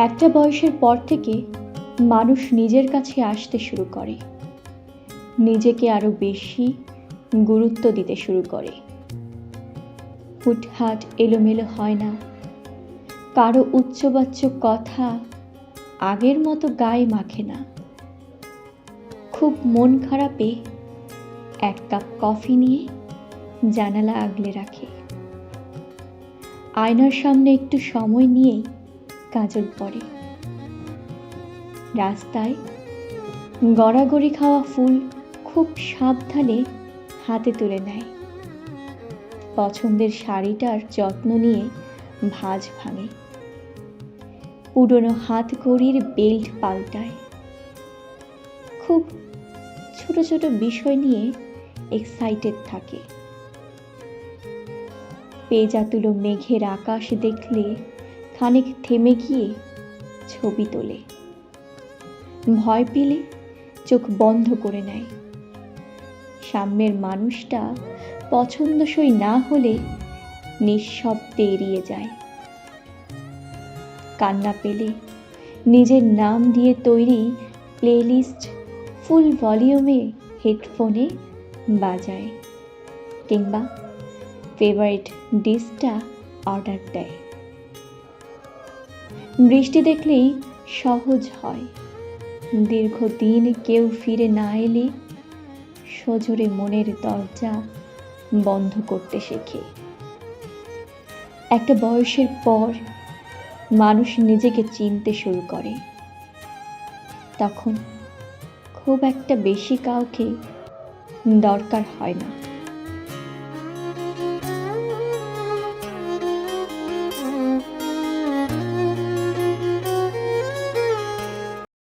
একটা বয়সের পর থেকে মানুষ নিজের কাছে আসতে শুরু করে। নিজেকে আরও বেশি গুরুত্ব দিতে শুরু করে। হুটহাট এলোমেলো হয় না। কারও উচ্চবাচ্য কথা আগের মতো গায়ে মাখে না। খুব মন খারাপে এক কাপ কফি নিয়ে জানালা আগলে রাখে। আয়নার সামনে একটু সময় নিয়েই কাজল পড়ে রাস্তায় গড়াগড়ি খাওয়া ফুল খুব সাবধানে হাতে তুলে নেয়। পছন্দের শাড়িটার যত্ন নিয়ে ভাঁজ ভাঙে। পুরনো হাত ঘড়ির বেল্ট পাল্টায়। খুব ছোট ছোট বিষয় নিয়ে এক্সাইটেড থাকে। পেজাতুলো মেঘের আকাশ দেখলে খানিক থেমে গিয়ে ছবি তোলে। ভয় পেলে চোখ বন্ধ করে নেয়। সামনের মানুষটা পছন্দসই না হলে নিঃশব্দে এড়িয়ে যায়। কান্না পেলে নিজের নাম দিয়ে তৈরি প্লেলিস্ট ফুল ভলিউমে হেডফোনে বাজায়, কিংবা ফেভারিট ডিশটা অর্ডার দেয়। বৃষ্টি দেখলেই সহজ হয়। দীর্ঘদিন কেউ ফিরে না এলে সজোরে মনের দরজা বন্ধ করতে শেখে। একটা বয়সের পর মানুষ নিজেকে চিনতে শুরু করে। তখন খুব একটা বেশি কাউকে দরকার হয় না।